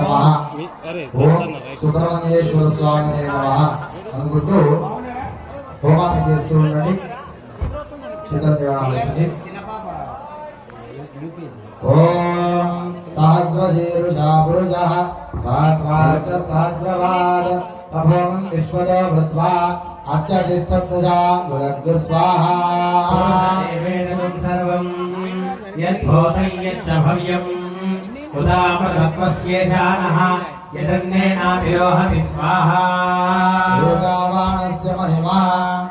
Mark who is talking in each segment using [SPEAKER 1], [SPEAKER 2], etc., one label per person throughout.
[SPEAKER 1] నమ. ఓం సుబ్రహ్మణ్యేశ్వర స్వామి నమ అనుకుంటూ హోమాన్ని చేస్తూ ఉండండి. చిత్ర దేవాలయానికి ఓం సహస్రశీరుషా పురుష సహస్రాక్ష సహస్రవాద అభోం విశ్వదో భృత్వా అత్యతిష్టద్వజాంగులగ్గు స్వాహా
[SPEAKER 2] వేదనం సర్వం యద్భూతం యచ్చ భవ్యం ఉదామతత్వస్యేషానః యదన్నేనాభిరోహతి స్వాహా
[SPEAKER 1] యోగావానస్య మహిమా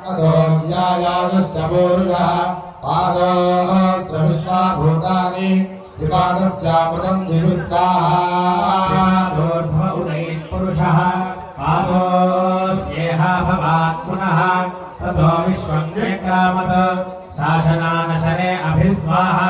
[SPEAKER 1] అదోజ్యాయానుష్య పూరుషः పాదోస్య విశ్వాభూతాని విపాదస్యామృతం దివి స్వాహా
[SPEAKER 2] పాదోర్ధ్వ ఉదయః పురుషः పాదోస్యేహ భవాత్ పునః తతో విశ్వం విక్రామత శాసనానశనే అభిస్వాహా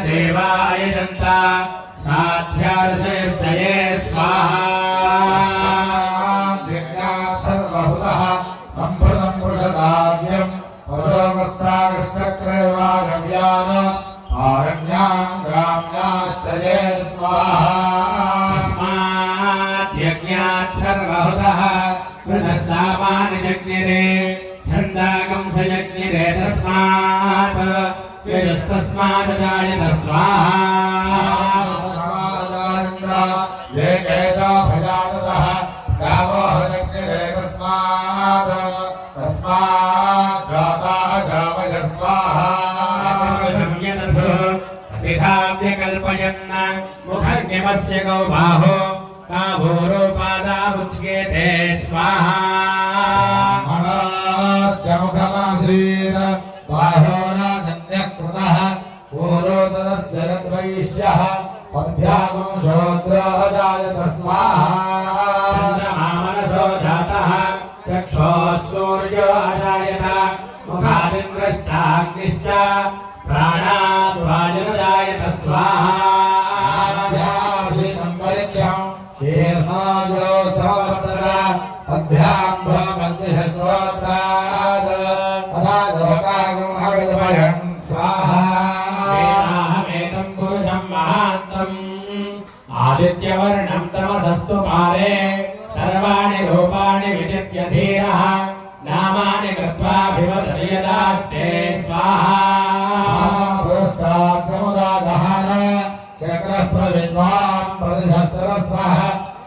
[SPEAKER 2] తేన దేవా అయజంత సాధ్యార్షయశ్చయే స్వాహా.
[SPEAKER 1] సర్వహుతः సంభృతం పురుషదాజ్యం పశోమస్తాకృష్ణక్రయవారవ్యాన ఆరణ్యాం గ్రామ్యాశ్చయే స్వాహా
[SPEAKER 2] తస్మాద్యజ్ఞాత్ సర్వహుతః కృతः సామాని జజ్ఞిరే ఛందాగం సయజ్ఞిరే తస్మాత్ యజస్తస్మాత్ జాయత స్వాహా కల్పయన్న ముఖన్యమస్య గౌ బాహో కాభూరోపాదాముచ్యేతే స్వాహా
[SPEAKER 1] పద్భ్యాగం శోద్రోజాయత స్వాహా
[SPEAKER 2] చంద్రమామనసో జాతః చక్షోः సూర్యో అజాయత ముఖాదింద్రష్టాగ్నిశ్చ ప్రాణాద్ వాయుర్జాయత స్వాహా వేదాహమేతం ఆదిత్యవర్ణం తమసస్తు పారే సర్వాణి రూపాణి విజిత్య ధీరः నామాని కృత్వా వివదయదాస్తే స్వాహా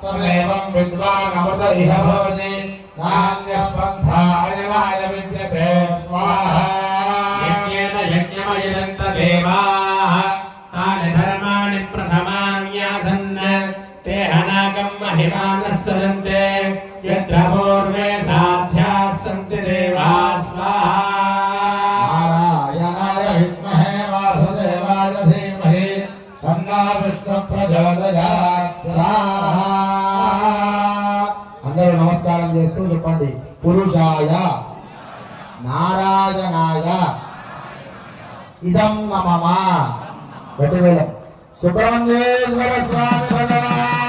[SPEAKER 1] తమేవం విద్వాన్ అమృత ఇహ భవతి నాణ్య పంథాయనాయ విద్యతే స్వాహా
[SPEAKER 2] యజ్ఞేన యజ్ఞమయదంత దేవాः స్థానాన్ని సజంతే యత్ర పూర్వే సాధ్యా సంతి దేవా స్వాహా
[SPEAKER 1] నారాయణాయ విద్మహే వాసుదేవాయ ధీమహి తన్నా విష్ణు ప్రచోదయాత్ అందరూ నమస్కారం చేస్తూ చెప్పండి. పురుషాయ నారాయణాయ ఇదం నమమా సుబ్రహ్మణ్యేశ్వర స్వామి భగవాన్.